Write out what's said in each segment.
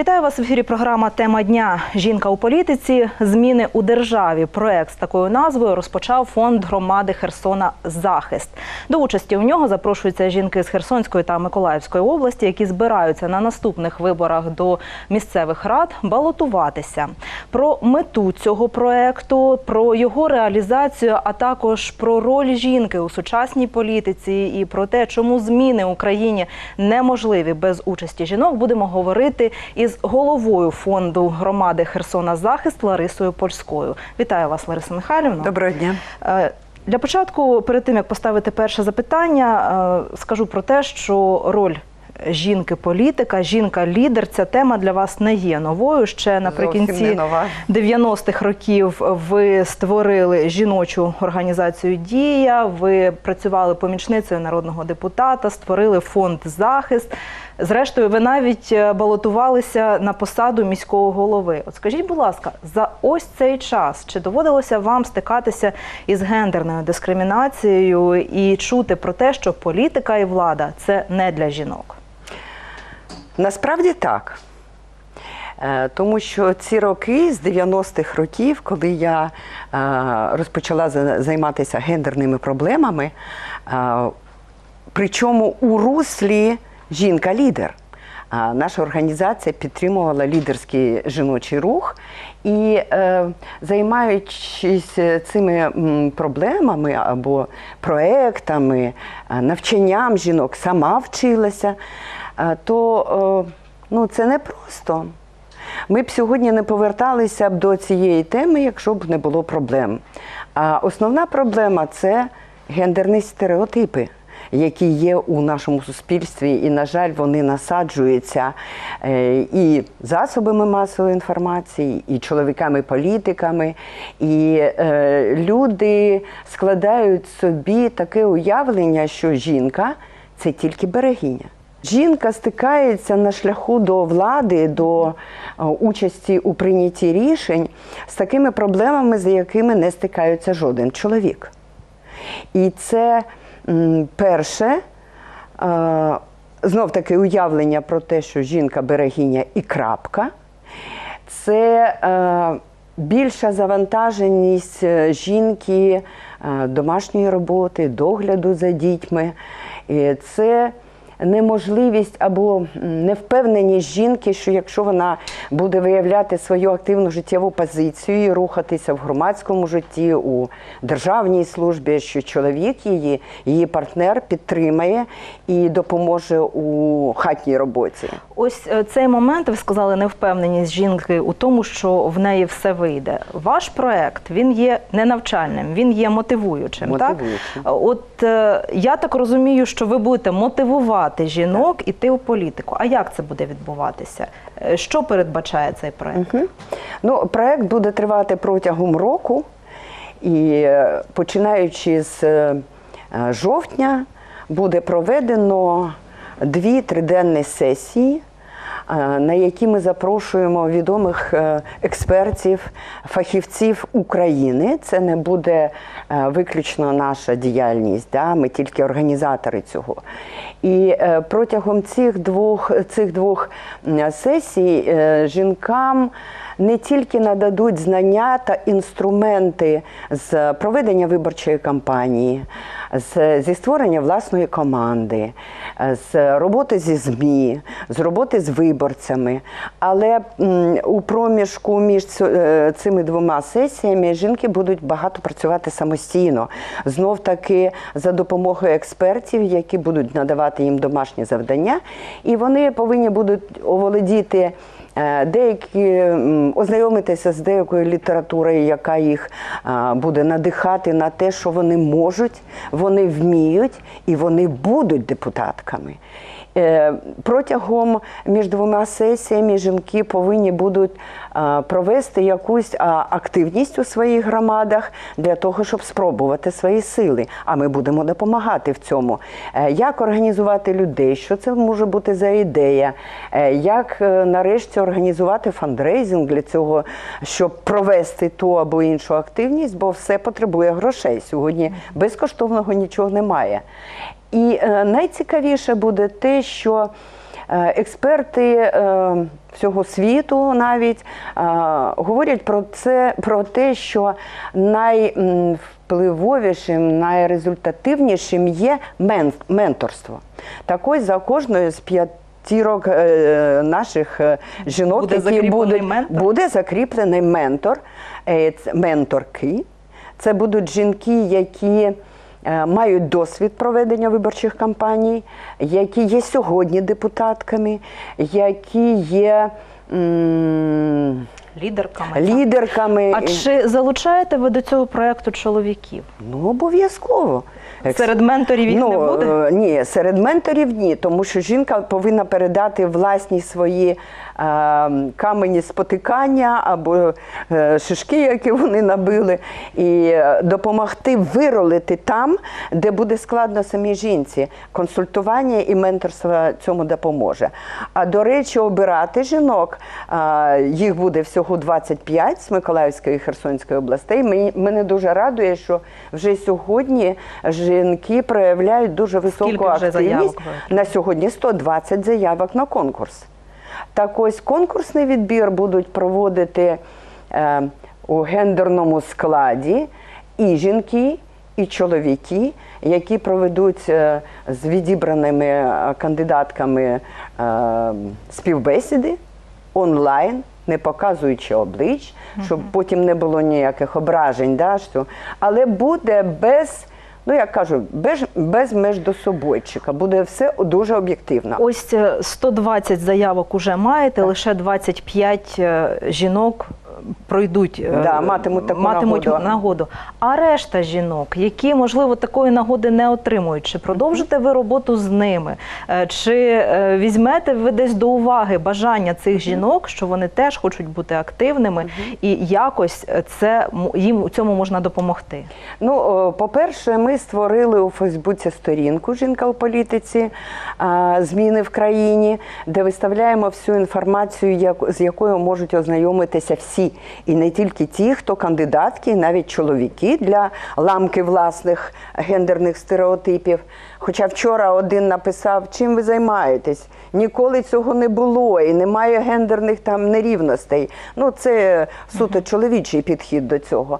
Вітаю вас в ефірі. Програма Тема дня Жінка у політиці. Зміни у державі. Проект з такою назвою розпочав фонд громади Херсона Захист. До участі у нього запрошуються жінки з Херсонської та Миколаївської області, які збираються на наступних виборах до місцевих рад балотуватися. Про мету цього проекту, про його реалізацію, а також про роль жінки у сучасній політиці і про те, чому зміни в Україні неможливі без участі жінок, будемо говорити із головою фонду громади Херсона Захист Ларисою Польською. Вітаю вас, Лариса Михайлівна. Доброго дня. Е, Для початку, перед тим як поставити перше запитання, е, скажу про те, що роль жінки-політика, жінка-лідер ця тема для вас не є новою. Ще наприкінці не 90-х років ви створили жіночу організацію Дія. Ви працювали помічницею народного депутата, створили фонд захист. Зрештою, ви навіть е, балотувалися на посаду міського голови. От скажіть, будь ласка, за ось цей час чи доводилося вам стикатися із гендерною дискримінацією і чути про те, що політика і влада це не для жінок? Насправді так. Е, Тому що ці роки з 90-х років, коли я е, розпочала за- займатися гендерними проблемами, причому у руслі жінка-лідер. Наша організація підтримувала лідерський жіночий рух і, е, займаючись цими проблемами або проектами, е, навчанням жінок, сама вчилася, е, то е, ну, це не просто. Ми б сьогодні не поверталися б до цієї теми, якщо б не було проблем. А основна проблема це гендерні стереотипи, які є у нашому суспільстві, і, на жаль, вони насаджуються е, і засобами масової інформації, і чоловіками-політиками. І е, люди складають собі таке уявлення, що жінка це тільки берегиня. Жінка стикається на шляху до влади, до е, участі у прийнятті рішень з такими проблемами, з якими не стикається жоден чоловік. І це перше, е, знов таки уявлення про те, що жінка берегиня і крапка. Це е, більша завантаженість е, жінки домашньої роботи, догляду за дітьми. Це неможливість або невпевненість жінки, що якщо вона буде виявляти свою активну життєву позицію і рухатися в громадському житті, у державній службі, що чоловік її, її партнер підтримає і допоможе у хатній роботі. Ось е, цей момент ви сказали невпевненість жінки у тому, що в неї все вийде. Ваш проект він є не навчальним, він є мотивуючим. Мотивуючим. Так? От е, я так розумію, що ви будете мотивувати жінок іти у політику. А як це буде відбуватися? Е, Що передбачає цей проект? Угу. Ну, проект буде тривати протягом року, і е, починаючи з е, жовтня буде проведено дві триденні сесії. Е, На які ми запрошуємо відомих е, експертів, фахівців України. Це не буде е, виключно наша діяльність, да? ми тільки організатори цього. І протягом цих двох, цих двох сесій жінкам не тільки нададуть знання та інструменти з проведення виборчої кампанії, з, зі створення власної команди, з роботи зі ЗМІ, з роботи з виборцями. Але у проміжку між е, цими двома сесіями жінки будуть багато працювати самостійно, знов таки за допомогою експертів, які будуть надавати їм домашні завдання, і вони повинні будуть оволодіти. Е, Деякі ознайомитися з деякою літературою, яка їх буде надихати на те, що вони можуть, вони вміють і вони будуть депутатками. Е, Протягом між двома сесіями жінки повинні будуть провести якусь активність у своїх громадах для того, щоб спробувати свої сили. А ми будемо допомагати в цьому. Е, Як організувати людей, що це може бути за ідея, Е, як е, нарешті організувати фандрейзинг для цього, щоб провести ту або іншу активність, бо все потребує грошей. Сьогодні безкоштовного нічого немає. І е, найцікавіше буде те, що Е, Експерти е, всього світу навіть говорять про це про те, що найвпливовішим, найрезультативнішим є менторство. Так ось за кожною з п'ятірок наших жінок, Буде які будуть, ментор? буде закріплений ментор, менторки. Це будуть жінки, які мають досвід проведення виборчих кампаній, які є сьогодні депутатками, які є м, Лідерками. так? лідерками. А чи залучаєте ви до цього проекту чоловіків? Ну, обов'язково. Серед менторів їх не буде? е, Ні, серед менторів ні, тому що жінка повинна передати власні свої е, камені спотикання або е, шишки, які вони набили, і е, допомогти виролити там, де буде складно самій жінці. Консультування і менторство цьому допоможе. А до речі, обирати жінок е, їх буде всього 25 з Миколаївської і Херсонської областей. Мене дуже радує, що вже сьогодні жінки проявляють дуже високу Скільки вже заявок активність. ви На сьогодні 120 заявок на конкурс. Так ось конкурсний відбір будуть проводити е, у гендерному складі і жінки, і чоловіки, які проведуть е, з відібраними е, кандидатками е, співбесіди онлайн, не показуючи облич, щоб потім не було ніяких ображень. Да, що, але буде без. Ну, як кажу, без, без междособойчика. Буде все дуже об'єктивно. Ось е, 120 заявок уже маєте, лише 25 е, жінок е, пройдуть, е, Да, матимуть таку матимуть нагоду. нагоду. А решта жінок, які, можливо, такої нагоди не отримують, чи продовжите ви роботу з ними? Е, Чи е, візьмете ви десь до уваги бажання цих жінок, що вони теж хочуть бути активними, і якось це їм у цьому можна допомогти? Ну, по-перше, ми створили у Фейсбуці сторінку Жінка у політиці зміни в країні, де виставляємо всю інформацію, з якою можуть ознайомитися всі, і не тільки ті, хто кандидатки, і навіть чоловіки для ламки власних гендерних стереотипів. Хоча вчора один написав, чим ви займаєтесь? Ніколи цього не було і немає гендерних там нерівностей. Ну, це суто чоловічий підхід до цього.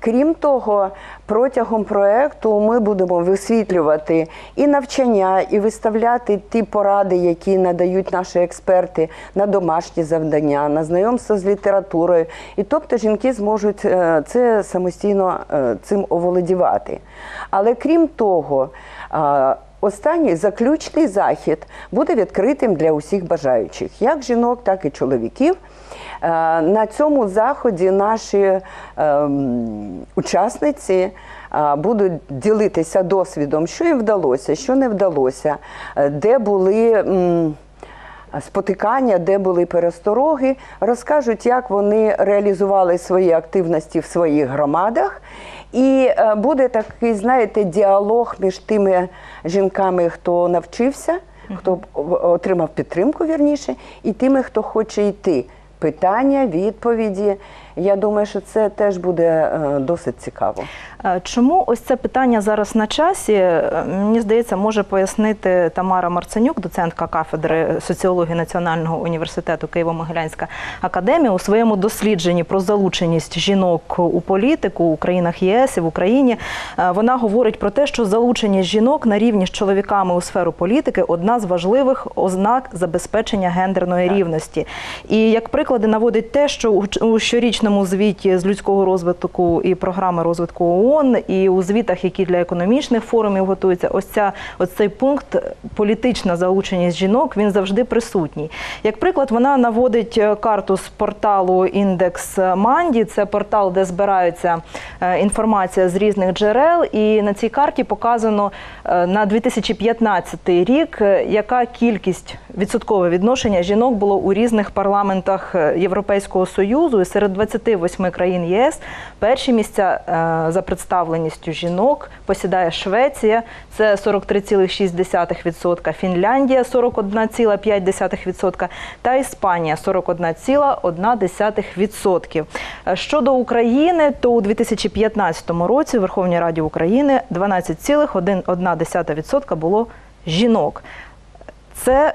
Крім того, протягом проекту ми будемо висвітлювати і навчання, і виставляти ті поради, які надають наші експерти на домашні завдання, на знайомство з літературою. І тобто жінки зможуть е, це самостійно е, цим оволодівати. Але крім того, Останній заключний захід буде відкритим для усіх бажаючих, як жінок, так і чоловіків. Е, На цьому заході наші ем, учасниці е, будуть ділитися досвідом, що їм вдалося, що не вдалося, е, де були. Спотикання, де були перестороги, розкажуть, як вони реалізували свої активності в своїх громадах. І е, буде такий, знаєте, діалог між тими жінками, хто навчився, хто отримав підтримку вірніше, і тими, хто хоче йти. Питання, відповіді. Я думаю, що це теж буде е, досить цікаво. Е, Чому ось це питання зараз на часі? Е, Мені здається, може пояснити Тамара Марценюк, доцентка кафедри соціології Національного університету Києво-Могилянська академія у своєму дослідженні про залученість жінок у політику у країнах ЄС і в Україні. Вона говорить про те, що залученість жінок на рівні з чоловіками у сферу політики одна з важливих ознак забезпечення гендерної рівності. І як приклади наводить те, що у ч- у звіті з людського розвитку і програми розвитку ООН, і у звітах, які для економічних форумів готуються, ось ця ось цей пункт політична залученість жінок він завжди присутній. Як приклад, вона наводить е, карту з порталу індекс Манді. Це портал, де збираються е, інформація з різних джерел. І на цій карті показано е, на 2015 рік, яка кількість відсоткове відношення жінок було у різних парламентах Європейського союзу і серед 28 країн ЄС. Перші місця е, за представленістю жінок посідає Швеція, це 43,6%, Фінляндія 41,5% та Іспанія 41,1%. Е, Щодо України, то у 2015 році в Верховній Раді України 12,1% було жінок. Це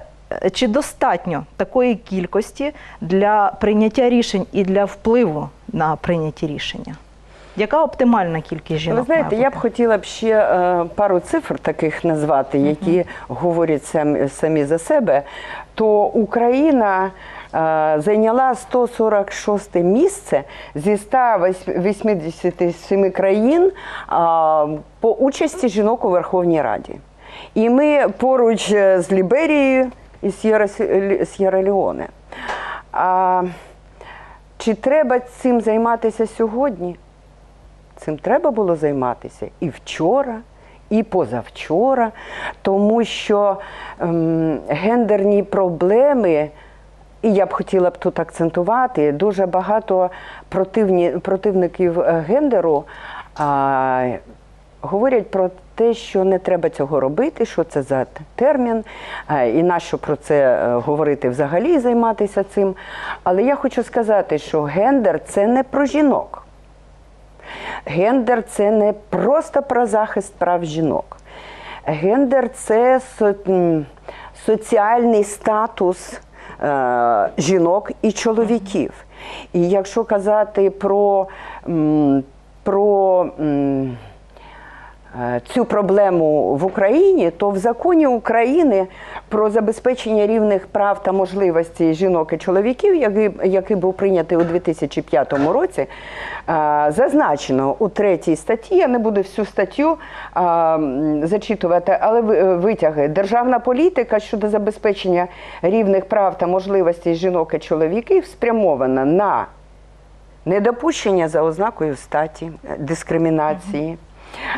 чи достатньо такої кількості для прийняття рішень і для впливу на прийняті рішення? Яка оптимальна кількість жінок? Ви знаєте, я б хотіла б ще е, пару цифр таких назвати, які говорять самі, самі за себе. То Україна е, зайняла 146 місце зі 187 країн е, по участі жінок у Верховній Раді. І ми поруч е, з Ліберією і С'єра- С'єра-Леоне. А чи треба цим займатися сьогодні? Цим треба було займатися і вчора, і позавчора, тому що ем, гендерні проблеми, і я б хотіла тут акцентувати, дуже багато противників е, гендеру говорять про те, що не треба цього робити, що це за термін, а, і нащо про це е, говорити взагалі і займатися цим. Але я хочу сказати, що гендер це не про жінок. Гендер це не просто про захист прав жінок. Гендер це со- соціальний статус е, жінок і чоловіків. І якщо казати про, про е, цю проблему в Україні, то в законі України про забезпечення рівних прав та можливостей жінок і чоловіків, який, був прийнятий у 2005 році, е, зазначено у третій статті. Я не буду всю статтю е, зачитувати, але ви- е, витяги. Державна політика щодо забезпечення рівних прав та можливостей жінок і чоловіків спрямована на недопущення за ознакою статі, е, дискримінації,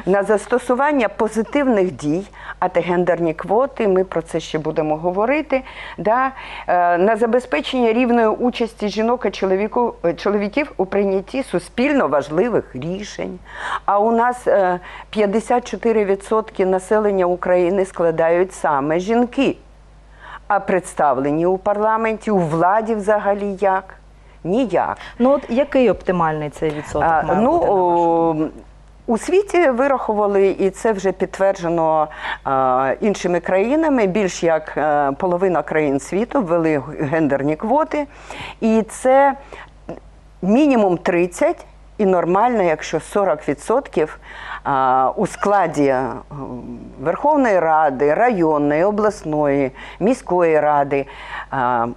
на застосування позитивних дій, антигендерні квоти, ми про це ще будемо говорити, да, е, на забезпечення рівної участі жінок і чоловіку, е, чоловіків у прийнятті суспільно важливих рішень. А у нас е, 54% населення України складають саме жінки. А представлені у парламенті, у владі взагалі як? Ніяк. Ну от який оптимальний цей відсоток? А, має ну, бути, у світі вирахували, і це вже підтверджено іншими країнами. Більш як е, половина країн світу ввели гендерні квоти. І це мінімум 30 і нормально, якщо 40% у складі е, Верховної Ради, районної, обласної, міської ради,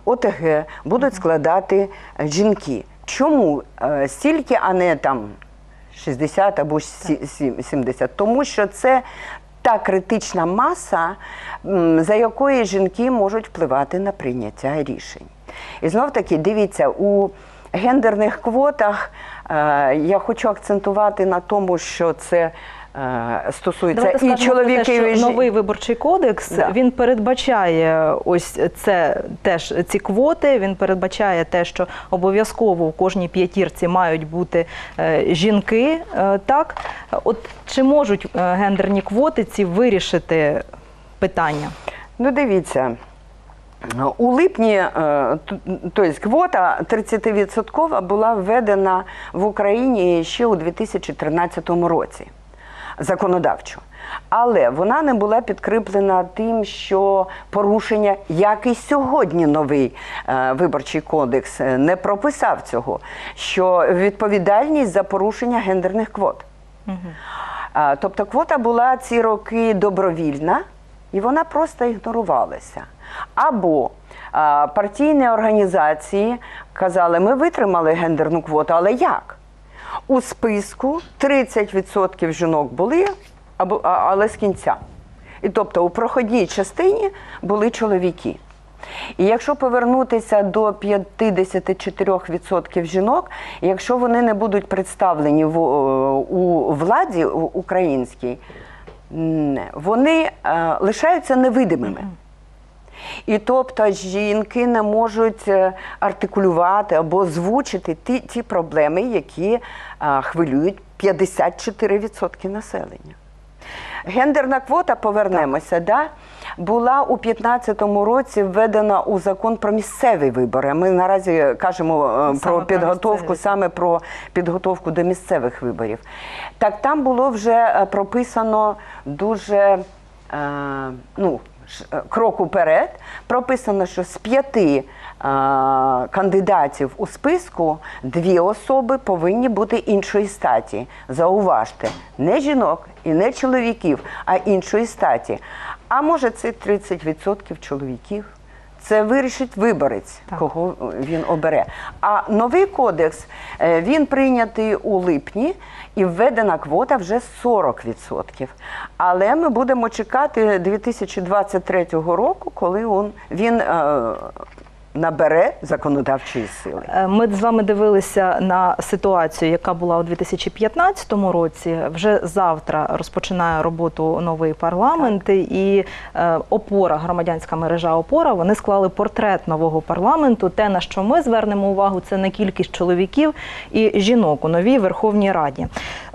ОТГ будуть складати жінки. Чому е, стільки, а не там 60 або сі- сі- 70? Тому що це та критична маса, за якої жінки можуть впливати на прийняття рішень. І знов таки, дивіться, у гендерних квотах е, я хочу акцентувати на тому, що це стосується Давайте і про те, чоловіків, і жін- новий виборчий кодекс Да. він передбачає ось це теж ці квоти. Він передбачає те, що обов'язково у кожній п'ятірці мають бути е, жінки. Е, так, от чи можуть е, гендерні квоти ці вирішити питання? Ну, дивіться. У липні е, т- тобто квота 30% була введена в Україні ще у 2013 році законодавчо. Але вона не була підкріплена тим, що порушення, як і сьогодні новий е, виборчий кодекс е, не прописав цього, що відповідальність за порушення гендерних квот. Тобто квота була ці роки добровільна, і вона просто ігнорувалася. Або партійні організації казали, ми витримали гендерну квоту, але як? У списку 30% жінок були, але з кінця. І тобто у проходній частині були чоловіки. І якщо повернутися до 54% жінок, якщо вони не будуть представлені в, у владі українській, вони е, лишаються невидимими. І тобто жінки не можуть е, артикулювати або озвучити ті, ті проблеми, які е, хвилюють 54% населення. Гендерна квота, повернемося, да, була у 2015 році введена у закон про місцеві вибори. Ми наразі кажемо е, Саме про про підготовку, місцеві. саме про підготовку до місцевих виборів. Так там було вже прописано дуже е, ну, крок уперед. Прописано, що з п'яти е, кандидатів у списку дві особи повинні бути іншої статі. Зауважте, не жінок і не чоловіків, а іншої статі. А може це 30% чоловіків. Це вирішить виборець, Так. кого він обере. А новий кодекс е, він прийнятий у липні і введена квота вже 40%. Але ми будемо чекати 2023 року, коли он, він е, набере законодавчої сили. Е, Ми з вами дивилися на ситуацію, яка була у 2015 році. Вже завтра розпочинає роботу новий парламент, і е, опора, громадянська мережа опора. Вони склали портрет нового парламенту. Те, на що ми звернемо увагу, це на кількість чоловіків і жінок у новій Верховній Раді.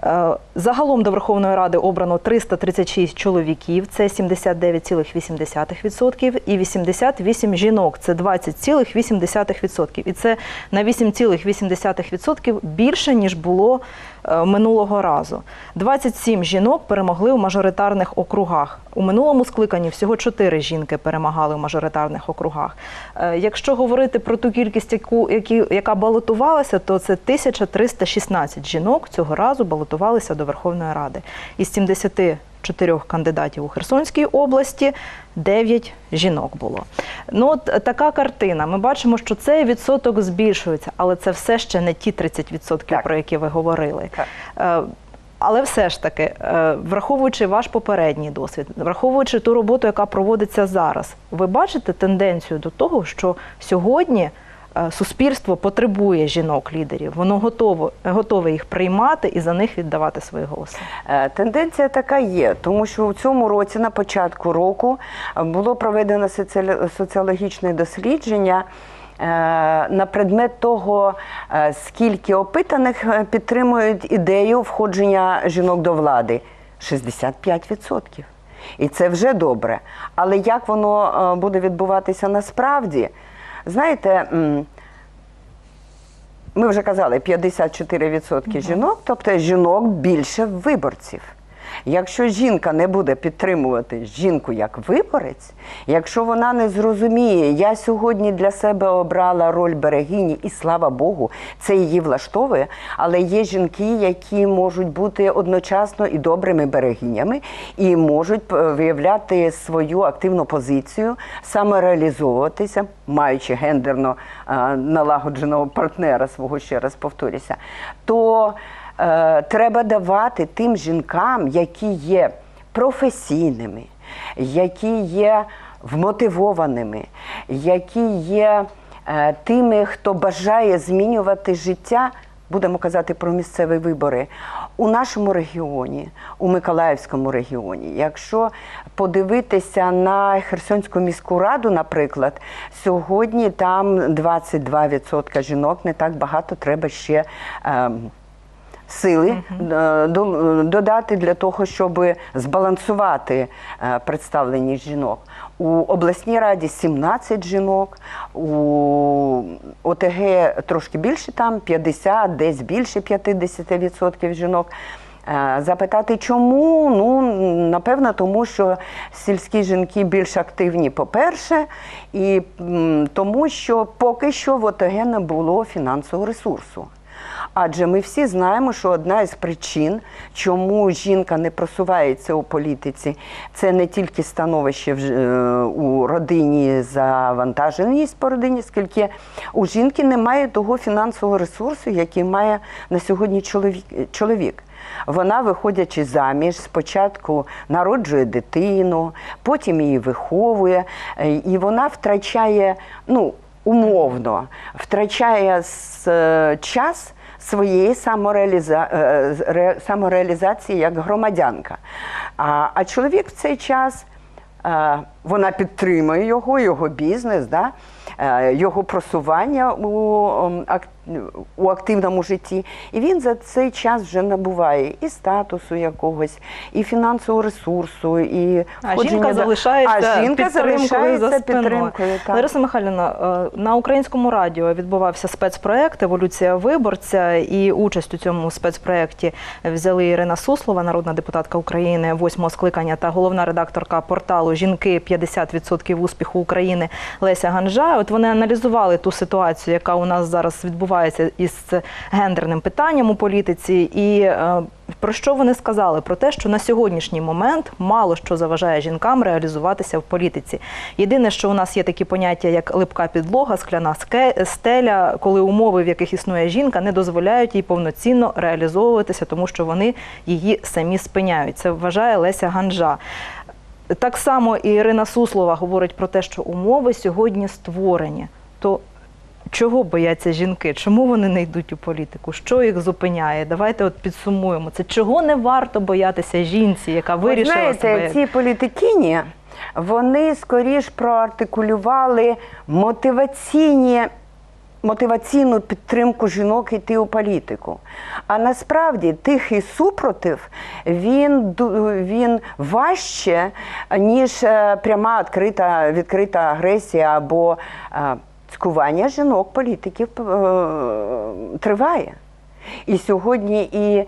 Е, Загалом до Верховної Ради обрано 336 чоловіків, це 79,8%, і 88 жінок, це 20,8%. І це на 8,8% більше, ніж було е, минулого разу. 27 жінок перемогли у мажоритарних округах. У минулому скликанні всього 4 жінки перемагали у мажоритарних округах. Е, Якщо говорити про ту кількість, яку, яка балотувалася, то це 1316 жінок цього разу балотувалися до Верховної Ради. Із 74 кандидатів у Херсонській області 9 жінок було. Ну от така картина. Ми бачимо, що цей відсоток збільшується, але це все ще не ті 30%, Так. про які ви говорили. Так. Е, Але все ж таки, е, враховуючи ваш попередній досвід, враховуючи ту роботу, яка проводиться зараз, ви бачите тенденцію до того, що сьогодні суспільство потребує жінок-лідерів, воно готово, готове їх приймати і за них віддавати свої голоси. Е, Тенденція така є, тому що у цьому році, на початку року, е, було проведено соціологічне дослідження. е, На предмет того, е, скільки опитаних е, підтримують ідею входження жінок до влади 65%. І це вже добре. Але як воно е, буде відбуватися насправді? Знаєте, ми вже казали, 54% жінок, тобто жінок більше виборців. Якщо жінка не буде підтримувати жінку як виборець, якщо вона не зрозуміє, я сьогодні для себе обрала роль берегині, і слава Богу, це її влаштовує. Але є жінки, які можуть бути одночасно і добрими берегинями, і можуть е, виявляти свою активну позицію, самореалізовуватися, маючи гендерно е, налагодженого партнера свого, ще раз повторюся, то треба давати тим жінкам, які є професійними, які є вмотивованими, які є е, тими, хто бажає змінювати життя. Будемо казати про місцеві вибори у нашому регіоні, у Миколаївському регіоні. Якщо подивитися на Херсонську міську раду, наприклад, сьогодні там 22% жінок, не так багато треба ще. ем, сили е, додати для того, щоб збалансувати е, представленість жінок. У обласній раді 17 жінок, у ОТГ трошки більше, там 50, десь більше 50% жінок. Е, Запитати, чому? Ну, напевно, тому що сільські жінки більш активні, по-перше, і тому що поки що в ОТГ не було фінансового ресурсу. Адже ми всі знаємо, що одна із причин, чому жінка не просувається у політиці, це не тільки становище е, у родині, завантаженість по родині, скільки у жінки немає того фінансового ресурсу, який має на сьогодні чоловік. Вона, виходячи заміж, спочатку народжує дитину, потім її виховує, і вона втрачає, ну, умовно, втрачає е, час своєї самореаліза... е, ре- самореалізації як громадянка. А, а чоловік в цей час е, вона підтримує його, його бізнес, да? е, його просування у у активному житті. І він за цей час вже набуває і статусу якогось, і фінансового ресурсу, і А жінка до- залишається а жінка підтримкою залишається за підтримкою. Так. Лариса Михайлівна, е, на українському радіо відбувався спецпроект Еволюція виборця, і участь у цьому спецпроекті взяли Ірина Суслова, народна депутатка України восьмого скликання, та головна редакторка порталу Жінки 50% успіху України Леся Ганжа. От вони аналізували ту ситуацію, яка у нас зараз відбувається із гендерним питанням у політиці, і е, про що вони сказали? Про те, що на сьогоднішній момент мало що заважає жінкам реалізуватися в політиці. Єдине, що у нас є такі поняття, як липка підлога, скляна стеля, коли умови, в яких існує жінка, не дозволяють їй повноцінно реалізовуватися, тому що вони її самі спиняють. Це вважає Леся Ганжа. Так само і Ірина Суслова говорить про те, що умови сьогодні створені. То чого бояться жінки? Чому вони не йдуть у політику? Що їх зупиняє? Давайте от підсумуємо це. Чого не варто боятися жінці, яка вирішила знаєте, себе? ці політикині, вони скоріш проартикулювали мотиваційні. Мотиваційну підтримку жінок йти у політику. А насправді тихий супротив він, він важче, ніж е, пряма відкрита, відкрита агресія або е, цькування жінок політиків е, триває. І сьогодні і е,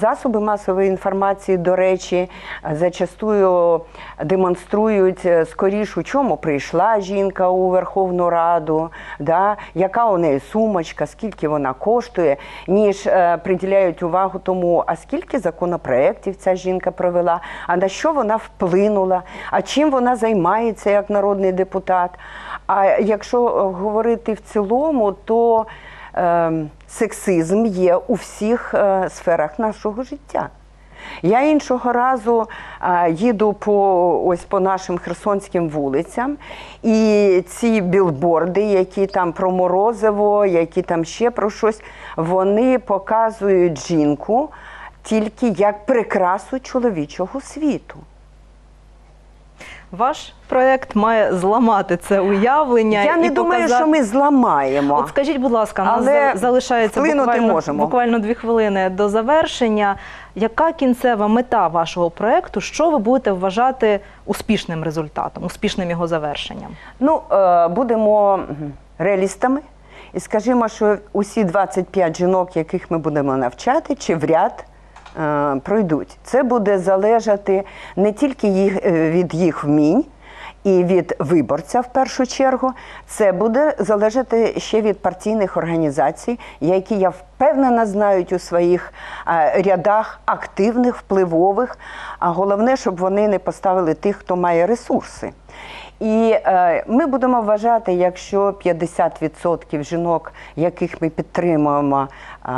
засоби масової інформації, до речі, зачастую демонструють е, скоріш, у чому прийшла жінка у Верховну Раду, да, яка у неї сумочка, скільки вона коштує, ніж е, приділяють увагу тому, а скільки законопроєктів ця жінка провела, а на що вона вплинула, а чим вона займається як народний депутат. А якщо е, говорити в цілому, то е, сексизм є у всіх е, сферах нашого життя. Я іншого разу е, їду по ось по нашим херсонським вулицям, і ці білборди, які там про морозиво, які там ще про щось, вони показують жінку тільки як прикрасу чоловічого світу. Ваш проект має зламати це уявлення. Я не думаю, показати... що ми зламаємо. От скажіть, будь ласка, у нас Але залишається буквально, можемо. буквально дві хвилини до завершення. Яка кінцева мета вашого проекту? Що ви будете вважати успішним результатом, успішним його завершенням? Ну, е, будемо реалістами і скажімо, що усі 25 жінок, яких ми будемо навчати, чи в ряд пройдуть. Це буде залежати не тільки їх, е, від їх вмінь. І від виборця в першу чергу це буде залежати ще від партійних організацій, які я впевнена знають у своїх е, рядах активних, впливових. А головне, щоб вони не поставили тих, хто має ресурси. І е, ми будемо вважати, якщо 50% жінок, яких ми підтримуємо е,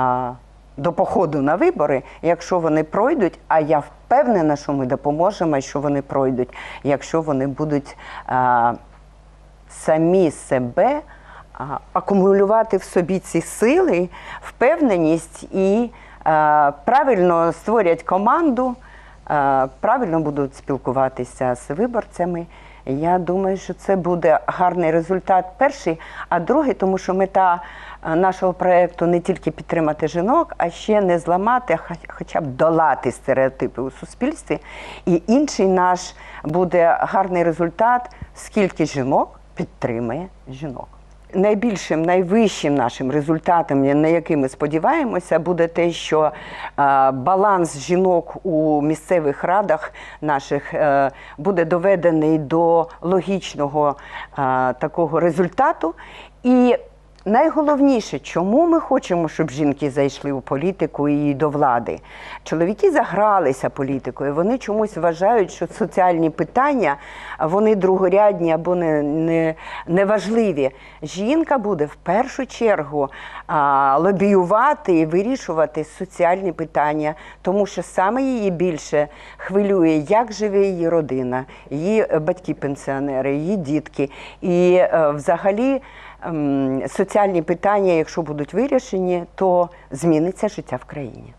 до походу на вибори, якщо вони пройдуть, а я впевнена, що ми допоможемо, що вони пройдуть, якщо вони будуть е, самі себе а, акумулювати в собі ці сили, впевненість і е, правильно створять команду, е, правильно будуть спілкуватися з виборцями. Я думаю, що це буде гарний результат перший, а другий, тому що мета нашого проєкту не тільки підтримати жінок, а ще не зламати, а хоча б долати стереотипи у суспільстві. І інший наш буде гарний результат, скільки жінок підтримує жінок. Найбільшим, найвищим нашим результатом, на який ми сподіваємося, буде те, що е, баланс жінок у місцевих радах наших е, буде доведений до логічного е, такого результату. І Найголовніше, чому ми хочемо, щоб жінки зайшли у політику і до влади. Чоловіки загралися політикою. Вони чомусь вважають, що соціальні питання вони другорядні або не, не, неважливі. Жінка буде в першу чергу а, лобіювати і вирішувати соціальні питання, тому що саме її більше хвилює, як живе її родина, її батьки-пенсіонери, її дітки. І е, взагалі. Ем, Соціальні питання, якщо будуть вирішені, то зміниться життя в країні.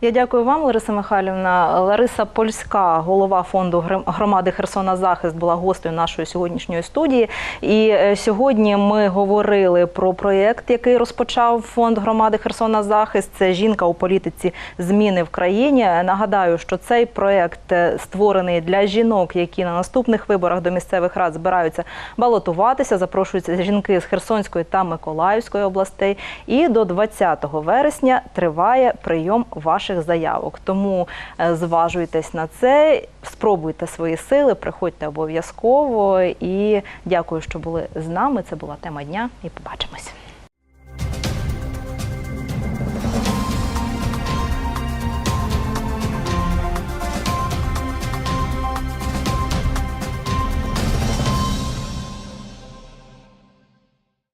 Я дякую вам, Лариса Михайлівна. Лариса Польська, голова фонду громади Херсона Захист, була гостею нашої сьогоднішньої студії. І е, сьогодні ми говорили про проєкт, який розпочав фонд громади Херсона Захист. Це жінка у політиці зміни в країні. Нагадаю, що цей проєкт е, створений для жінок, які на наступних виборах до місцевих рад збираються балотуватися. Запрошуються жінки з Херсонської та Миколаївської областей. І до 20 вересня триває прийом ваших заявок. Тому е, зважуйтесь на це, спробуйте свої сили, приходьте обов'язково. І дякую, що були з нами. Це була тема дня. І побачимось.